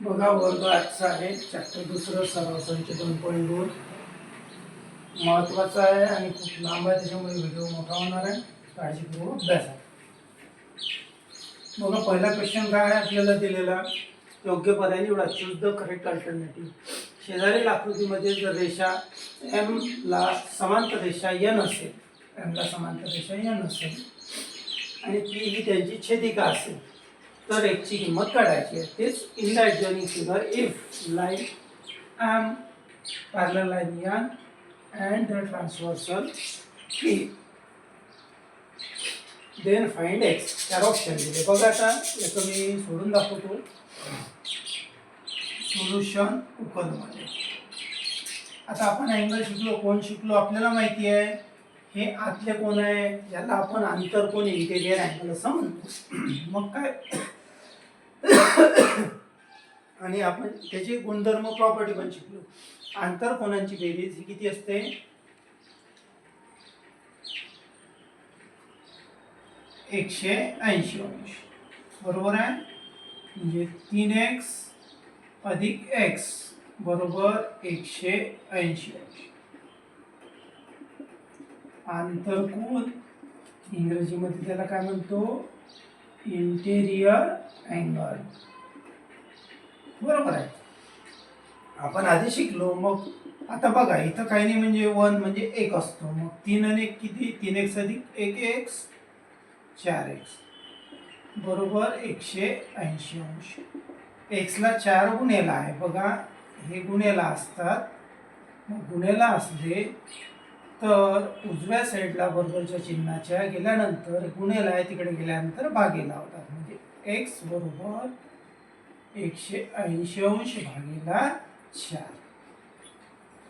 बघा वर्ग आजचा आहे. चॅप्टर दुसरं सराव दोन पॉईंट दोन. महत्त्वाचा आहे आणि खूप लांब आहे त्याच्यामुळे व्हिडिओ मोठा होणार आहे. काळजीपूर्वक अभ्यास आहे. बघा पहिला क्वेश्चन काय आहे आपल्याला दिलेला? योग्य पर्याय निवडा चूज द करेक्ट अल्टरनेटिव्ह शेजारील आकृतीमध्ये जर रेषा एम ला समांतर रेषा एन असेल एम ला समांतर रेषा एन असेल आणि पी ही त्यांची छेदिका असेल तर एकची किंमत काढायची आहे. तेच in that journey figure if line M parallel line N and the transversal P then find X चार ऑप्शन दिले. बघा आता याचं मी सोडून दाखवतो. सोल्युशन उकलमध्ये आता आपण अँगल शिकलो कोण शिकलो आपल्याला माहिती आहे. हे आतले कोण आहे? ज्याला आपण आंतर कोण इंटेरियर अँगल असं म्हणतो. मग काय? आणि आपण त्याचे गुणधर्म प्रॉपर्टी पण शिकलो. आंतर कोणांची बेरीज? ही किती असते? एकशे ऐंशी अंश बरोबर आहे? म्हणजे तीन एक्स अधिक एक्स बरोबर एकशे ऐंशी अंश आंतरकोन इंग्रजीमध्ये त्याला काय म्हणतो? इंटेरियर अँगल बरोबर आहे. आपण आधी शिकलो मग आता बघा इथं काही नाही म्हणजे वन म्हणजे एक असतो. मग तीन आणि एक किती? तीन एक्स अधिक एक एक्स चार एक्स बरोबर एकशे ऐंशी अंश. एक्सला चार गुन्हेला आहे. बघा हे गुन्हेला असतात. मग गुन्हेला असले तर उजव्या साईडला बरोबरच्या चिन्हाच्या गेल्यानंतर गुन्हेला आहे तिकडे गेल्यानंतर भागे लावतात. म्हणजे एक्स बरोबर एकशे ऐंशी अंश भागेला चार.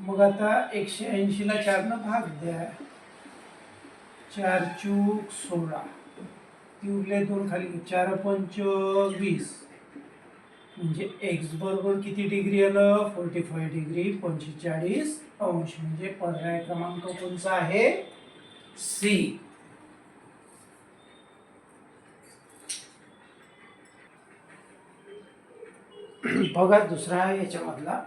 मग आता एकशे ऐंशीला चारनं भाग द्या. चार चूक सोळा. ती उरले दोन खाली. चार पंच वीस. म्हणजे एक्स बरोबर किती डिग्री आलं? फोर्टी फाय डिग्री पंचेचाळीस. अंश म्हणजे पर्याय क्रमांक कोणचा आहे? सी. बघा दुसरा आहे याच्यामधला.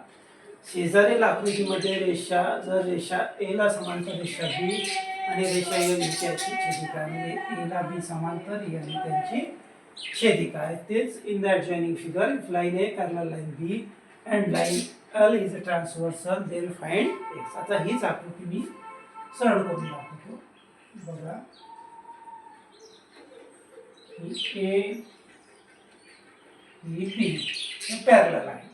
शेजारील आकृतीमध्ये रेषा जर रेषा ए ला समांतर रेषा बी आणि रेषा एल छेदिका आहे. म्हणजे ए ला बी समांतर e यांनी त्यांची छेदिका आहे तेच in that joining figure if line A parallel line B and line L is a transversal then find X आता हीच आकृती मी सरळ करून दाखवतो. बघा. ही ए ही बी पॅरल आहे.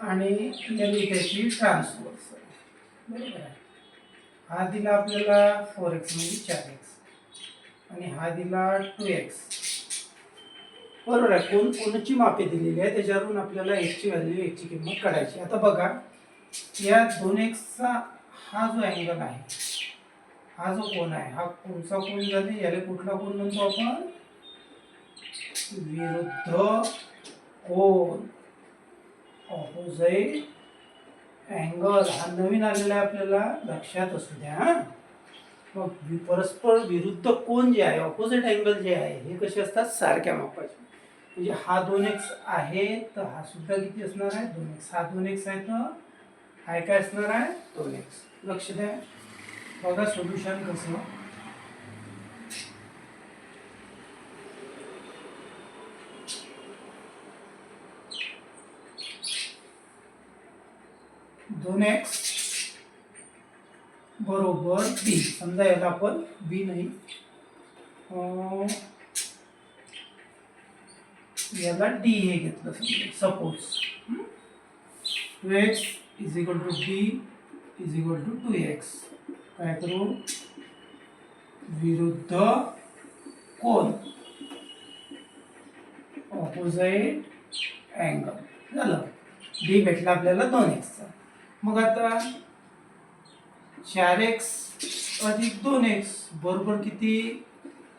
आणि त्याची ट्रान्सफर्स बरोबर आहे. हा दिला आपल्याला फोर एक्स म्हणजे चार एक्स आणि हा दिला टू एक्स बरोबर आहे. कोण कोणाची मापे दिलेली आहे? त्याच्यावरून आपल्याला एक्सची व्हॅल्यू एकची किंमत काढायची आता बघा या दोन एक्सचा हा जो अँगल आहे हा जो कोण आहे हा कोणचा कोण झाले? याला कुठला कोण म्हणतो आपण? विरुद्ध कोण ऑपोजिट अँगल हा नवीन आलेला आहे आपल्याला लक्षात असू द्या मग परस्पर विरुद्ध कोण जे आहे ऑपोजिट अँगल जे आहे हे कसे असतात? सारख्या मापाचे. म्हणजे हा दोन एक्स आहे तर हा सुद्धा किती असणार आहे? दोन एक्स हा दोन एक्स आहे तर हा काय असणार आहे? दोन एक्स लक्ष द्या. बघा सोल्युशन कसं दोन एक्स बरोबर बी समजा याला आपण बी नाही. याला डी हे घेतलं समजा. Suppose two X is equal to B is equal to two X काय करू? विरुद्ध कोण ऑपोजिट अँगल झालं. डी भेटला आपल्याला दोन एक्सचा मग आता चार एक्स अधिक दोन एक्स बरोबर किती?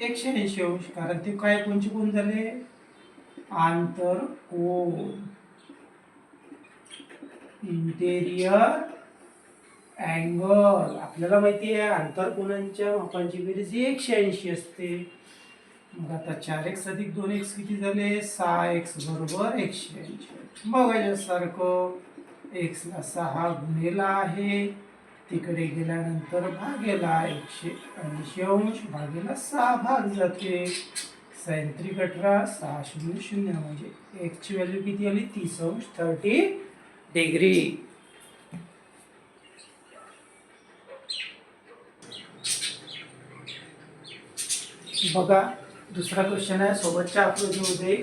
एकशे ऐंशी अंश. कारण ते काय कोणचे कोण झाले? आंतर कोण इंटेरियर अँगल आपल्याला माहिती आहे आंतरकोनांच्या मापांची बेरीज ही एकशे ऐंशी असते. मग आता चार एक्स अधिक दोन एक्स किती झाले? सहा एक्स बरोबर एकशे ऐंशी. बघायच्यासारखं एक्सला सहा गुन्हेला आहे. तिकडे गेल्यानंतर भागेला एकशे ऐंशी अंश भागेला सहा भाग जाते. सायंत्रिक अठरा सहा शून्य शून्य म्हणजे एक्सची व्हॅल्यू किती आली? तीस अंश थर्टी डिग्री बघा दुसरा क्वेश्चन आहे. सोबतच्या आकृतीमध्ये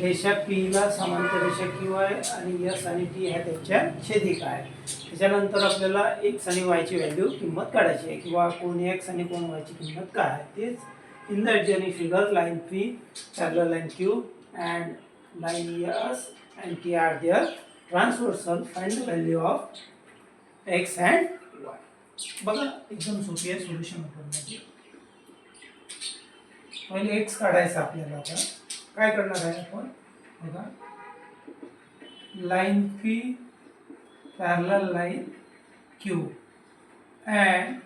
रेषा पीला समांतर रेषा किंवा आणि यस आणि टी ह्या त्यांच्या छेदिका आहे त्याच्यानंतर आपल्याला एक्स आणि वायची व्हॅल्यू किंमत काढायची आहे. किंवा कोण एक्स आणि कोण वायची किंमत काय आहे. तेच in the adjoining figure line P parallel line Q and line S and T are their transversal find value of X and Y बघा एकदम सोपी आहे. सोल्युशन करण्याची पहिले एक्स काढायचा आपल्याला आता. काय करणार आहे आपण? बघा. Line P parallel line Q and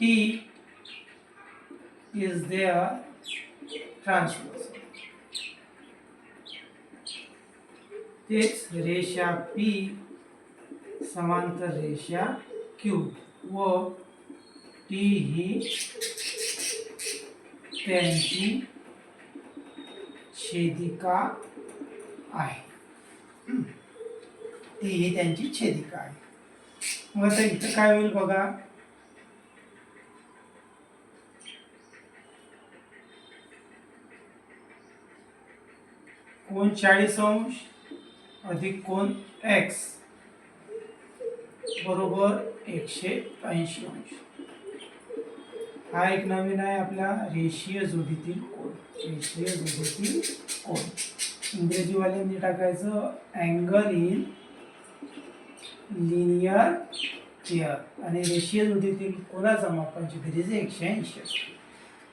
T is their transversal. तेच रेषा P, समांतर रेषा Q. व टी ही त्यांची छेदिका आहे. ती ही त्यांची छेदिका आहे. मग आता इथं काय होईल बघा. कोण चाळीस अंश अधिक कोण एक्स बरोबर एकशे ऐंशी अंश. हा एक नवीन आहे आपल्या रेषीय जोडीतील कोण रेषीय जोडीतील कोण इंग्रजीवाल्यांनी टाकायचं अँगल इन लिनियर चेअर आणि रेषीय जोडीतील कोणाचा मापांची बेरीज एकशे ऐंशी असते.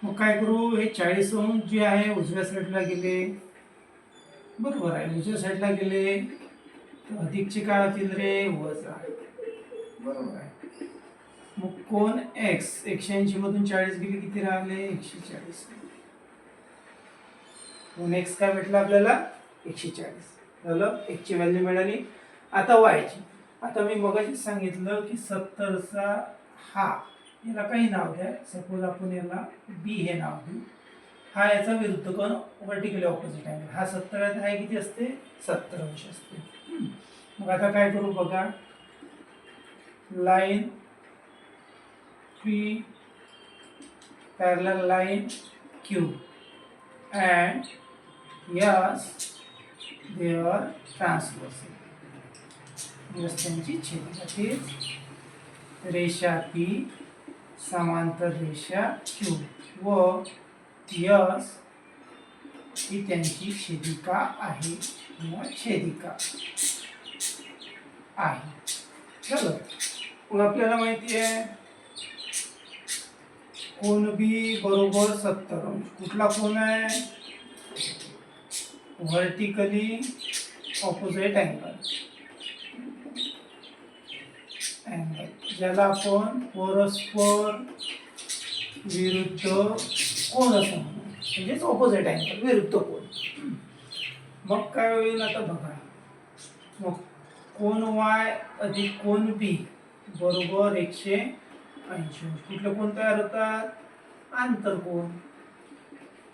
मग काय करू? हे चाळीस अंश जे आहे उजव्या साईडला गेले. बरोबर आहे. उजव्या साईडला गेले अधिकचे काय होतील रे वजा बरोबर आहे. मग कोण एक्स एकशे ऐंशी मधून चाळीस गेले किती राहिले? एकशे चाळीस. कोण एक्स काय भेटलं आपल्याला? एकशे चाळीस. झालं? एकची व्हॅल्यू मिळाली. आता वायची आता मी मगाशी सांगितलं की सत्तरचा हा याला काही नाव द्या. सपोज आपण याला बी हे नाव देऊ. हा याचा विरुद्ध कोण? वर्टिकली ऑपोजिट अँगल हा सत्तर आहे हा किती असते? सत्तर अंश असते. मग आता काय करू बघा. Line P parallel line Q and S their transversal रस्त्यांची छेदिका तीच रेषा पी समांतर रेषा क्यू व यस ही त्यांची छेदिका आहे किंवा छेदिका आहे. झालं मग आपल्याला माहिती आहे कोण बी बरोबर सत्तर. अंश कुठला कोण आहे? व्हर्टिकली ऑपोजिट अँगल अँगल ज्याला आपण परस्पर विरुद्ध कोण असं म्हणू. म्हणजेच ऑपोजिट अँगल विरुद्ध कोण मग काय होईल आता बघा. मग कोण वाय अधिक कोण बी बरोबर एकशे कुठले कोण तयार होतात? आंतरकोण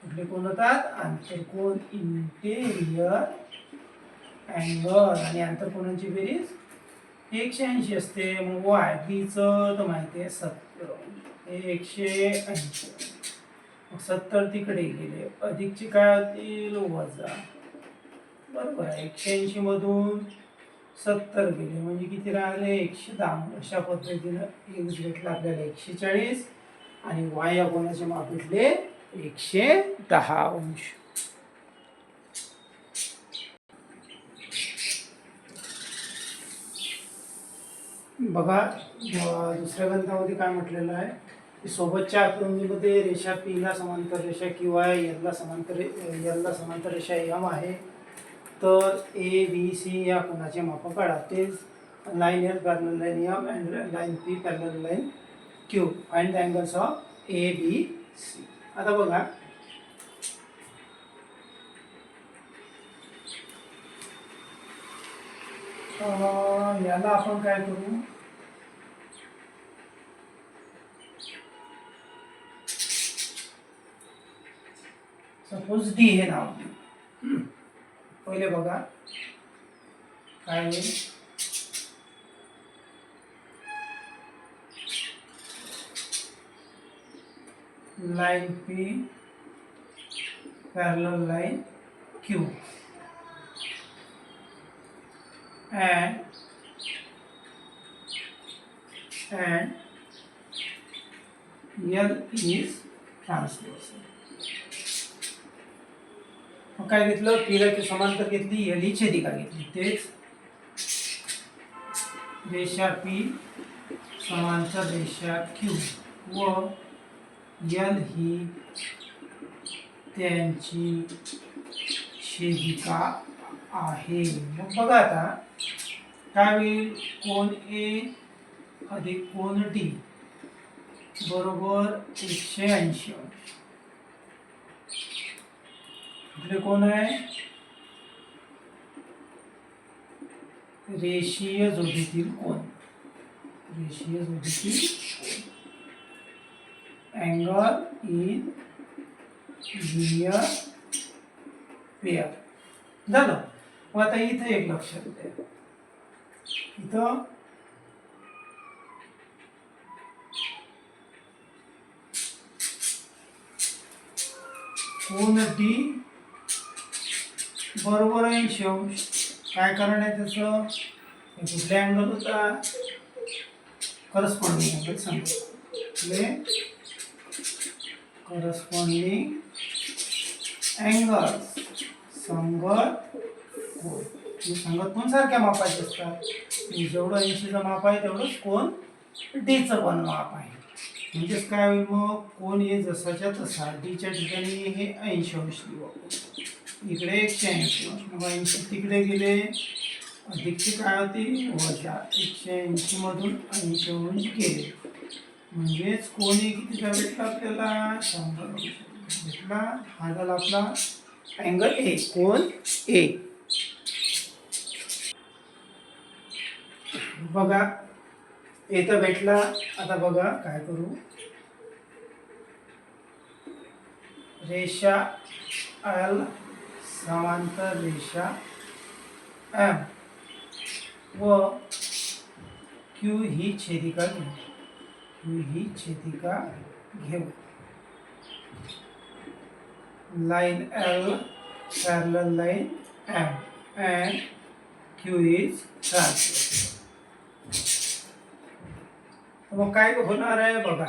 कुठले कोण होतात? आंतरकोण इंटेरियर अँगल आणि आंतरकोणांची बेरीज? एकशे ऐंशी असते. मग वाय बीचं तर माहिती आहे सत्तर. एकशे ऐंशी. मग सत्तर तिकडे गेले. अधिकची काय होतील वजा. बरोबर आहे. एकशे ऐंशीमधून सत्तर गेले म्हणजे किती राहिले? एकशे दहा. अशा पद्धतीनं एक्स भेटला आपल्याला एकशे चाळीस आणि वाय या कोणाचे माप भेटले एकशे दहा अंश. बघा दुसऱ्या ग्रंथामध्ये काय म्हटलेलं आहे? की सोबतच्या आकृतीमध्ये रेषा पीला समांतर रेषा किंवा एलला समांतर एलला समांतर रेषा एम आहे. तर ए बी सी या कोणाचे माप काढा तेच line L parallel line M and line P parallel line Q and the angles of A B C आता बघा. याला आपण काय करू? सपोज डी हे नाव पैले B line P parallel line Q. And and L is transport मग काय घेतलं? पिलाची समांतर घेतली एल ही छेदिका घेतली. तेच रेषा पी समांतर रेषा क्यू व एल ही त्यांची छेदिका आहे. मग बघा आता काय होईल कोण ए अधिक कोण टी बरोबर एकशे ऐंशी. अंश इकडे कोण आहे रेषीय जोडीतील कोण रेषीय जोडीतील अँगल इन लिनियर पेअर झालं? मग आता इथं एक लक्षात द्या इथं. कोण डी बरोबर ऐंशी अंश काय कारण आहे त्याचं हे कुठला अँगल होता करस्पॉन्डिंग अँगल सांगतो म्हणजे करस्पॉन्डिंग अँगल संगत कोण म्हणजे सांगत संगत कोण सारख्या मापाचे असतात. जेवढं ऐंशीचं माप आहे तेवढंच कोण डीचं पण माप आहे. म्हणजेच काय होईल मग? कोण हे जसाच्या तसा डीच्या ठिकाणी हे ऐंशी अंश लिहू इकडे एकशे ऐंशी. मग ऐंशी तिकडे गेले अधिकची काय होती वजा एकशे ऐंशीमधून मधून गेले. म्हणजेच कोणी कितीचा भेटला आपल्याला शंभर भेटला हा झाला आपला अँगल ए कोण ए बघा ए तर भेटला. आता बघा काय करू? रेषा एल समांतर रेषा एम। व क्यू ही छेदिका घेऊ क्यू ही छेदिका घेऊ? Line L parallel line M and Q is transfer मग काय होणार आहे बघा।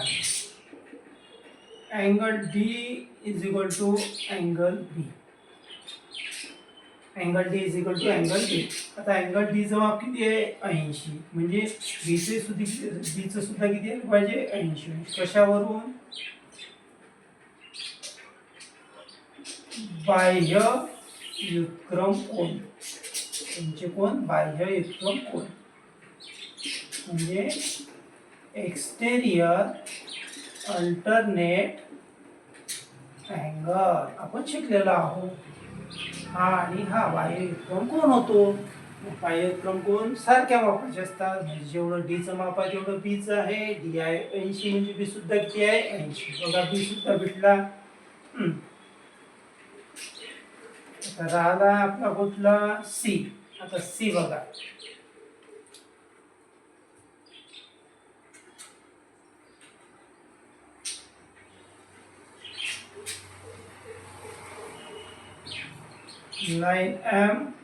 D is equal to angle B angle D is equal to angle B आता अँगल डीचं माप किती आहे? ऐंशी. म्हणजे बीचे सुद्धा बीचं सुद्धा किती आहे? पाहिजे ऐंशी. कशावरून? बाह्य युत्क्रम कोण त्यांचे कोण बाह्य युत्क्रम कोण म्हणजे एक्सटेरियर अल्टरनेट अँगल आपण शिकलेलो आहोत. हा आणि हा बाह्यक्रम कोण होतो? बाह्यक्रम कोण? सारख्या मापाचे असतात. म्हणजे जेवढं डीचं माप आहे तेवढं बीचं आहे. डी आहे ऐंशी म्हणजे बी सुद्धा किती आहे? ऐंशी. बघा बी सुद्धा भेटला. राहिला आपला कुठला? सी आता सी बघा. Line M,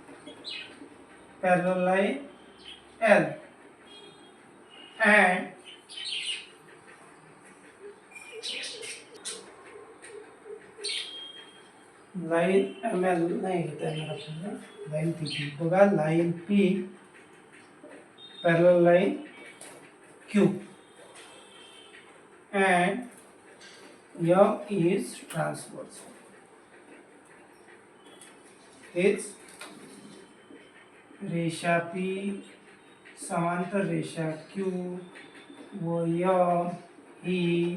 parallel line L, and line M L नाही घेता येणार आपल्याला लाईन पी पी बघा line P parallel line Q and M is transverse हेच रेषा पी समांतर रेषा क्यू व य ही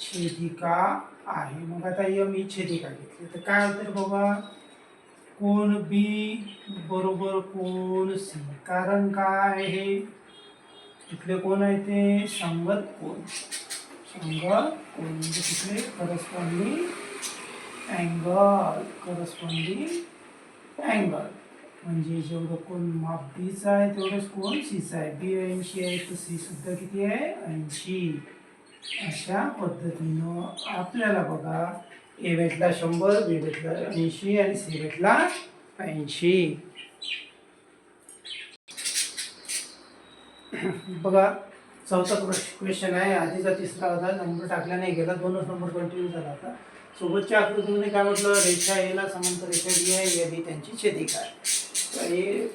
छेदिका आहे. मग आता यम ही छेदिका घेतली. तर काय होतं बाबा? कोण बी बरोबर कोण सी कारण काय आहे तिथले कोण आहे ते? संगत कोण? संगत कोण? म्हणजे तिथले करस्पॉन्डिंग अँगल करस्पॉन्डिंग अँगल म्हणजे जेवढं कोण माप बीचा आहे तेवढंच कोण सीचा आहे? बी ऐंशी आहे तर सी सुद्धा किती आहे? ऐंशी. अशा पद्धतीनं आपल्याला बघा ए भेटला शंभर बी भेटला ऐंशी आणि सी भेटला ऐंशी. बघा चौथा क्वेश्चन आहे. आधीचा तिसरा होता. नंबर टाकला नाही. गेला दोनच नंबर कंटिन्यू झाला होता. सोबतच्या आकृतीमध्ये काय म्हटलं? रेषा एला समांतर रेषा डी आहे. या बी त्यांची छेदिका आहे. ए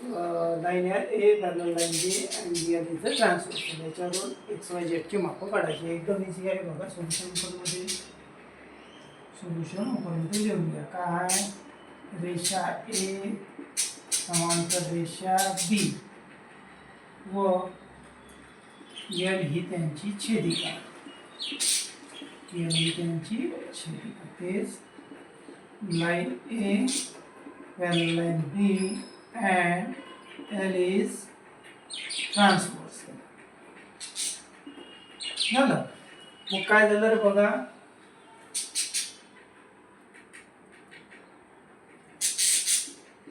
लाईन आहे. ए पॅरल लाईन बी आणि बी आहे तिथं ट्रान्सलेशन याच्यावरून एक्स वाय झेडची मापं काढायची. एकदम इझी आहे बघा. सोल्युशनमध्ये सोल्युशनमध्ये लिहून घ्या. काय? रेषा ए समांतर रेषा बी व एल ही त्यांची छेदिका. एल ही त्यांची छेदिका. तेच line A parallel line B and L is transfers झालं? मग काय झालं रे बघा?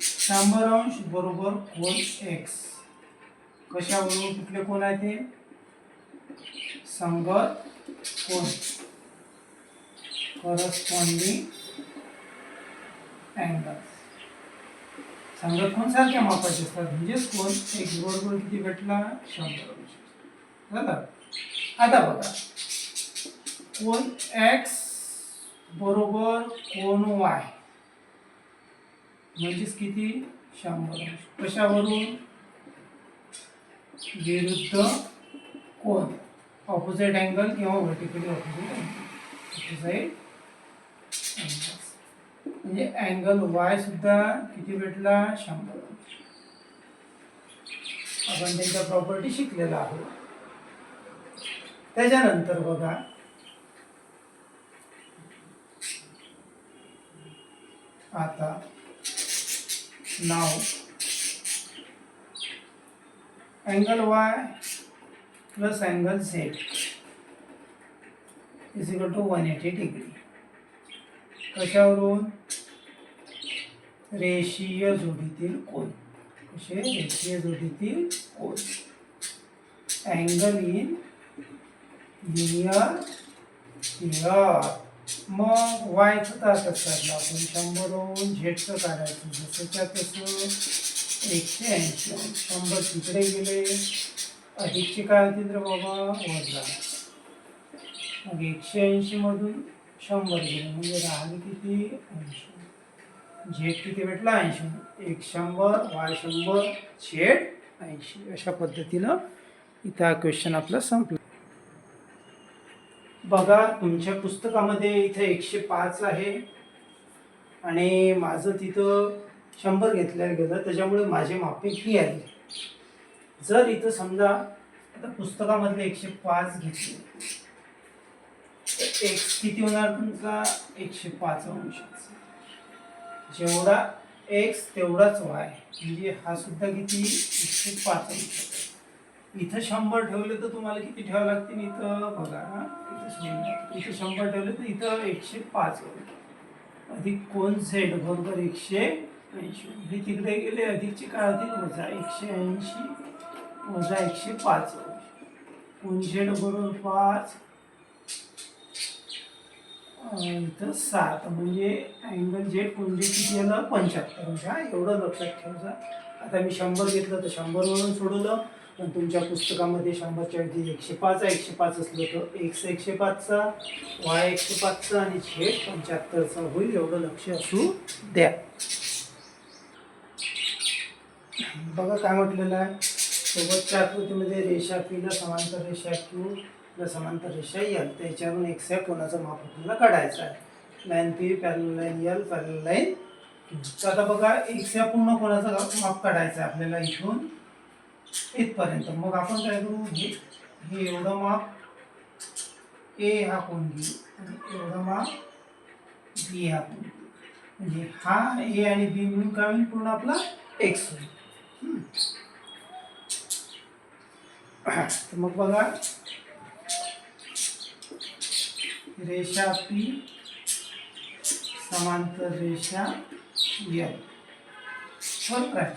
शंभर अंश बरोबर कोण एक्स कशावरून कुठले कोण आहे ते? संगत कोण? करस्पॉन्डिंग अँगल संगत कोण सारख्या मापाचे असतात? म्हणजेच कोण? एक्स बरोबर किती भेटला? शंभर झालं आता बघा. कोण एक्स बरोबर कोण वाय म्हणजेच किती? शंभर कशावरून? विरुद्ध कोण? ऑपोजिट अँगल किंवा व्हर्टिकली ऑपोजिट अँगल ऑपोजिट म्हणजे अँगल वाय सुद्धा किती भेटला शंभर आपण त्यांच्या प्रॉपर्टी शिकलेला आहोत. त्याच्यानंतर बघा. आता नाव. Angle Y plus angle Z is equal to one eighty degree कशावरून? रेषीय जोडीतील कोण कसे? रेषीय जोडीतील कोण अँगल इन लिनियर पियर मग वायचं ताकद काढलं आपण. शंभरहून झेडचं काढायचं. जसंच्या तसं एकशे ऐंशी. शंभर तिकडे गेले. अधिकचे काय होतील तर बाबा वजा मग एकशे ऐंशीमधून शंभर गेले म्हणजे राहिले किती? ऐंशी. झेड किती भेटला? ऐंशी. एक शंभर वाय शंभर झेड ऐंशी. अशा पद्धतीनं इथं हा क्वेश्चन आपला संपला. बघा तुमच्या पुस्तकामध्ये इथं एकशे पाच आहे. आणि माझं तिथं शंभर घेतल्या गेलं त्याच्यामुळे माझे मापे ही आली. जर इथं समजा आता पुस्तकामधले एकशे पाच घेतले तर एक्स किती होणार तुमचा? एकशे पाच अंश. जेवढा एक्स तेवढाच वाय म्हणजे हा सुद्धा किती? एकशे पाच अंश. इथं शंभर ठेवले तर तुम्हाला किती ठेवावं लागतील इथं? बघा इथं शंभर. इथं शंभर ठेवले तर इथं एकशे पाच होईल. अधिक कोण? झेड बरोबर एकशे ऐंशी. हे तिकडे गेले अधिकचे काय होतील वजा एकशे ऐंशी. वजा एकशे पाच कोण झेड बरोबर पाच इथं सात म्हणजे अँगल जे कोणते किती आलं पंच्याहत्तर. म्हणजे हा एवढं लक्षात ठेवायचं. आता मी शंभर घेतलं तर शंभरवरून सोडवलं. पण तुमच्या पुस्तकामध्ये शंभरच्या ऐवजी एकशे पाच एकशे पाच असलं तर एक्स एकशे पाचचा वाय एकशे पाचचा आणि झेड पंच्याहत्तरचा. होईल एवढं लक्ष असू द्या. बघा काय म्हटलेलं आहे. सोबतच्या आकृतीमध्ये रेषा पीला समांतर रेषा क्यू ला समांतर रेषा एल त्याच्यावरून एक्स या कोणाचा माप आपल्याला काढायचा आहे. Line P parallel line L parallel line तर आता बघा एक्स या पूर्ण कोणाचा माप काढायचं आहे आपल्याला इथून इथपर्यंत. मग आपण काय करू? हे हे एवढं माप ए हा कोण घेऊ एवढं एवढा माप बी हा कोण म्हणजे हा ए आणि बी मिळून काय होईल? पूर्ण आपला एक्स होईल. तर मग बघा. रेषा पी समांतर रेषा एल बरोबर आहे.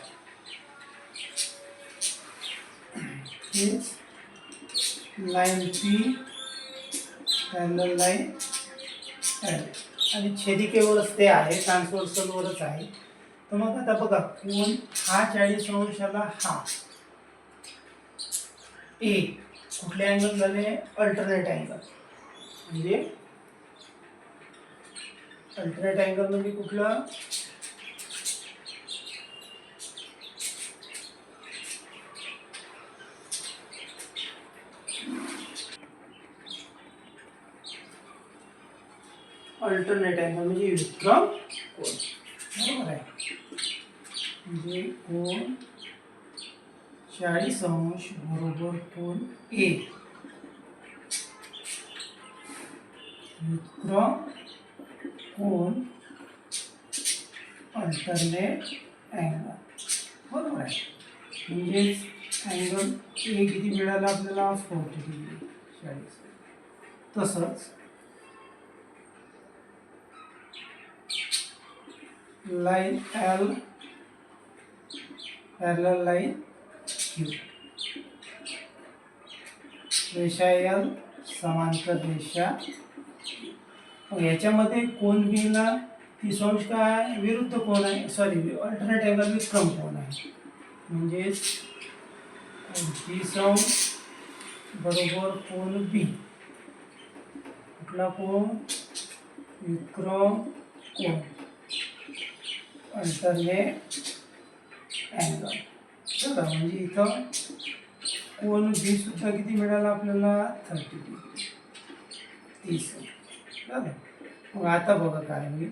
Line P parallel line L. आणि छेदिकेवरच ते आहे ट्रान्सवर्सलवरच आहे. तर मग आता बघा कोण हा चाळीस अंशाला हा. ए कुठले अँगल झाले? अल्टरनेट अँगल म्हणजे अल्टरनेट अँगल म्हणजे कुठलं? अल्टरनेट अँगल म्हणजे विक्रम कोण? बरोबर आहे. म्हणजे कोण? चाळीस अंश बरोबर कोण ए विक्रम कोण अल्टरनेट अँगल बरोबर आहे. म्हणजेच अँगल ए किती मिळाला आपल्याला? फोर्टी डिग्री चाळीस. तसंच लाईन एल पॅरल लाईन रेषा एल समांतर रेषा. याच्यामध्ये कोण बीला तीस अंश काय विरुद्ध कोण आहे? सॉरी अल्टरनेट अँगल विक्रम कोण आहे? म्हणजेच तीस अंश बरोबर कोण बी? कुठला कोण? विक्रम कोण? अल्टरनेट अँगल चला म्हणजे इथं कोण बी सुद्धा किती मिळाला आपल्याला? थर्टी डिग्री तीस. बघा मग आता बघा काय होईल.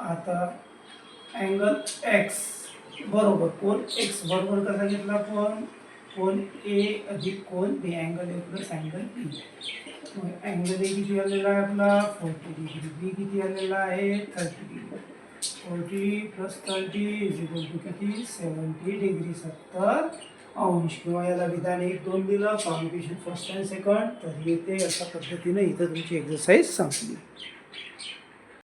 आता अँगल एक्स बरोबर कोण एक्स बरोबर कसा घेतला आपण? कोण ए अधिक कोण B angle A plus angle B मग अँगल ए किती आलेला आहे आपला? फोर्टी डिग्री बी किती आलेला आहे? Thirty degree forty plus thirty is equal to किती? सेवन्टी डिग्री सत्तर अंश. किंवा याला विधान एक दोन दिलं. कॉम्बिनेशन फर्स्ट अँड सेकंड तर येते अशा पद्धतीने इथं तुमची एक्सरसाइज संपली.